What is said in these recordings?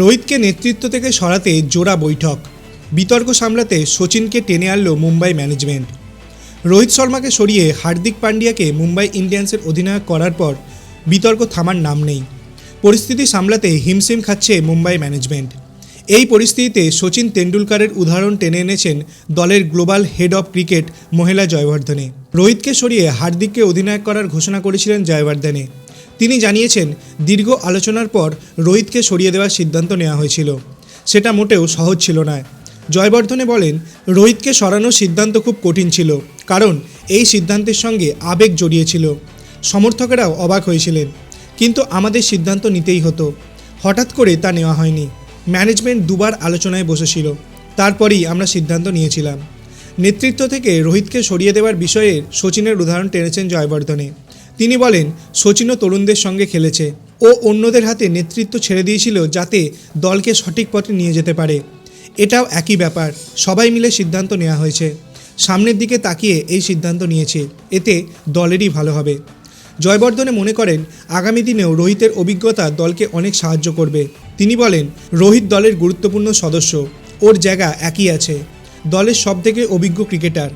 রোহিতকে নেতৃত্ব থেকে সরাতে জোড়া বৈঠক। বিতর্ক সামলাতে সচিনকে টেনে আনল মুম্বাই ম্যানেজমেন্ট। রোহিত শর্মাকে সরিয়ে হার্দিক পান্ডিয়াকে মুম্বাই ইন্ডিয়ান্সের অধিনায়ক করার পর বিতর্ক থামার নাম নেই। পরিস্থিতি সামলাতে হিমশিম খাচ্ছে মুম্বাই ম্যানেজমেন্ট। এই পরিস্থিতিতে সচিন তেন্ডুলকারের উদাহরণ টেনে এনেছেন দলের গ্লোবাল হেড অফ ক্রিকেট মহিলা জয়বর্ধনে। রোহিতকে সরিয়ে হার্দিককে অধিনায়ক করার ঘোষণা করেছিলেন জয়বর্ধনে। তিনি জানিয়েছেন, দীর্ঘ আলোচনার পর রোহিতকে সরিয়ে দেওয়ার সিদ্ধান্ত নেওয়া হয়েছিল। সেটা মোটেও সহজ ছিল না। জয়বর্ধনে বলেন, রোহিতকে সরানোর সিদ্ধান্ত খুব কঠিন ছিল, কারণ এই সিদ্ধান্তের সঙ্গে আবেগ জড়িয়েছিল সমর্থকেরাও অবাক হয়েছিলেন, কিন্তু আমাদের সিদ্ধান্ত নিতেই হতো। হঠাৎ করে তা নেওয়া হয়নি। ম্যানেজমেন্ট দুবার আলোচনায় বসেছিল, তারপরেই আমরা সিদ্ধান্ত নিয়েছিলাম। নেতৃত্ব থেকে রোহিতকে সরিয়ে দেওয়ার বিষয়ে সচিনের উদাহরণ টেনেছেন জয়বর্ধনে। তিনি বলেন সচিনও তরুণদের সঙ্গে খেলেছে। ও অন্যদের হাতে নেতৃত্ব ছেড়ে দিয়েছিল যাতে দলকে সঠিক পথে নিয়ে যেতে পারে। এটাও একই ব্যাপার। সবাই মিলে সিদ্ধান্ত নেওয়া হয়েছে। সামনের দিকে তাকিয়ে এই সিদ্ধান্ত নিয়েছে। এতে দলেরই ভালো হবে। জয়বর্ধনে মনে করেন, আগামী দিনেও রোহিতের অভিজ্ঞতা দলকে অনেক সাহায্য করবে। তিনি বলেন, রোহিত দলের গুরুত্বপূর্ণ সদস্য। ওর জায়গা একই আছে। দলের সবথেকে অভিজ্ঞ ক্রিকেটার।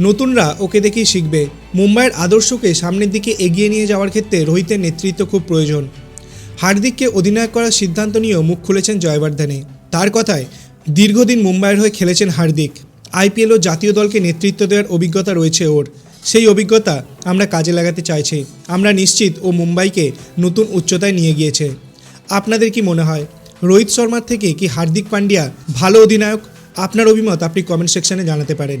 নতুনরা ওকে দেখেই শিখবে। মুম্বাইয়ের আদর্শকে সামনের দিকে এগিয়ে নিয়ে যাওয়ার ক্ষেত্রে রোহিতের নেতৃত্ব খুব প্রয়োজন। হার্দিককে অধিনায়ক করার সিদ্ধান্ত নিয়েও মুখ খুলেছেন জয়বর্ধনে। তার কথায়, দীর্ঘদিন মুম্বাইয়ের হয়ে খেলেছেন হার্দিক। আইপিএল ও জাতীয় দলকে নেতৃত্ব দেওয়ার অভিজ্ঞতা রয়েছে ওর। সেই অভিজ্ঞতা আমরা কাজে লাগাতে চাইছি। আমরা নিশ্চিত ও মুম্বাইকে নতুন উচ্চতায় নিয়ে গিয়েছে। আপনাদের কি মনে হয়? রোহিত শর্মার থেকে কি হার্দিক পান্ডিয়া ভালো অধিনায়ক? আপনার অভিমত আপনি কমেন্ট সেকশনে জানাতে পারেন।